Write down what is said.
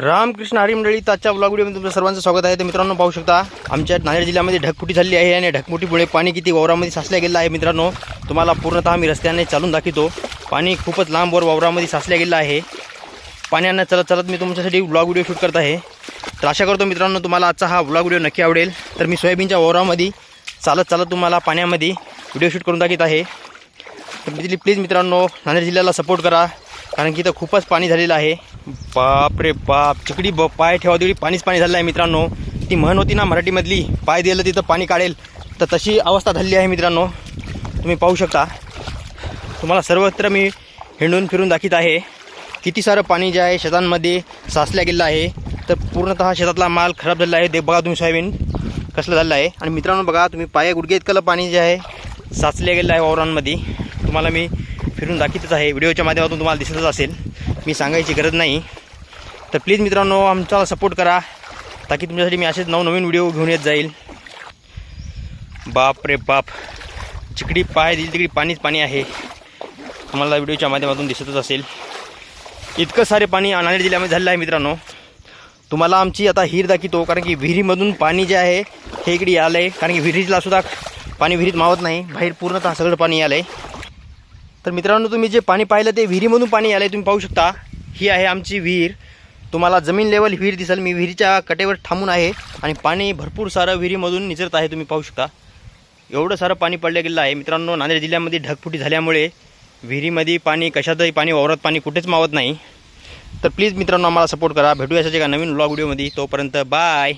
रामकृष्ण हरी मंडळी आजच्या ब्लॉग व्हिडिओमध्ये तुमचं सर्वांचं स्वागत आहे. तर मित्रांनो पाहू शकता आमच्या नांदेड जिल्ह्यामध्ये ढगफुटी झाली आहे आणि ढकमुटीमुळे पाणी किती वावरामध्ये साचल्या गेलं आहे मित्रांनो. तुम्हाला पूर्णतः मी रस्त्याने चालून दाखवतो. पाणी खूपच लांबवर वावरामध्ये साचल्या गेलं आहे. पाण्यानं चलत चलत मी तुमच्यासाठी ब्लॉग व्हिडिओ शूट करत आहे. तर आशा करतो मित्रांनो तुम्हाला आजचा हा ब्लॉग व्हिडिओ नक्की आवडेल. तर मी सोयाबीनच्या वावरामध्ये चालत चालत तुम्हाला पाण्यामध्ये व्हिडिओ शूट करून दाखवत आहे. तर प्लीज प्लीज मित्रांनो नांदेड जिल्ह्याला सपोर्ट करा. कारण की इथं खूपच पाणी झालेलं आहे. बाप रे बाप चिकडी ब पाय ठेवा तेवढी पाणीच पाणी झालं आहे मित्रांनो. ती म्हण होती ना मराठीमधली पाय दिलं तिथं पाणी काढेल. तर तशी अवस्था झालेली आहे मित्रांनो. तुम्ही पाहू शकता. तुम्हाला सर्वत्र मी हिंडून फिरून दाखित आहे. किती सारं पाणी जे आहे शेतांमध्ये साचल्या गेलं आहे. तर पूर्णतः शेतातला माल खराब झालेला आहे. ते बघा तुम्ही सोयाबीन कसलं झालेलं आहे. आणि मित्रांनो बघा तुम्ही पाया गुडघे इतकं पाणी जे आहे साचले गेलं आहे वावरांमध्ये. तुम्हाला मी फिरून दाखवतच आहे. व्हिडिओच्या माध्यमातून तुम्हाला दिसतच असेल. मी सांगायची गरज नाही. तर प्लीज मित्रांनो आमचा सपोर्ट करा. ताकी तुमच्यासाठी मी असेच नवनवीन व्हिडिओ घेऊन येत जाईल. बाप रे बाप. जिकडे पाय दिली तिकडे पाणीच पाणी आहे. तुम्हाला व्हिडिओच्या माध्यमातून दिसतच असेल. इतकं सारे पाणी नांदेड जिल्ह्यामध्ये झालेलं आहे मित्रांनो. तुम्हाला आमची आता हिर दाखवतो कारण की विहिरीमधून पाणी जे आहे हे इकडे आलं आहे कारण की विहिरीला सुद्धा पाणी विहिरीत मावत नाही. बाहेर पूर्णतः सगळं पाणी आलं आहे तर मित्रांनो तुम्ही जे पाणी पाहिलं ते विहिरीमधून पाणी आलं आहे तुम्ही पाहू शकता. ही आहे आमची विहीर. तुम्हाला जमीन लेवल विहीर दिसेल. मी विहिरीच्या कटेवर थांबून आहे आणि पाणी भरपूर सारं विहिरीमधून निचरत आहे तुम्ही पाहू शकता. एवढं सारं पाणी पडलं गेलं आहे. मित्रांनो नांदेड जिल्ह्यामध्ये ढगफुटी झाल्यामुळे विहिरीमध्ये पाणी कशातही पाणी वावरात पाणी कुठेच मावत नाही. तर प्लीज मित्रांनो आम्हाला सपोर्ट करा. भेटूया अशाच एका नवीन ब्लॉग व्हिडिओमध्ये तोपर्यंत बाय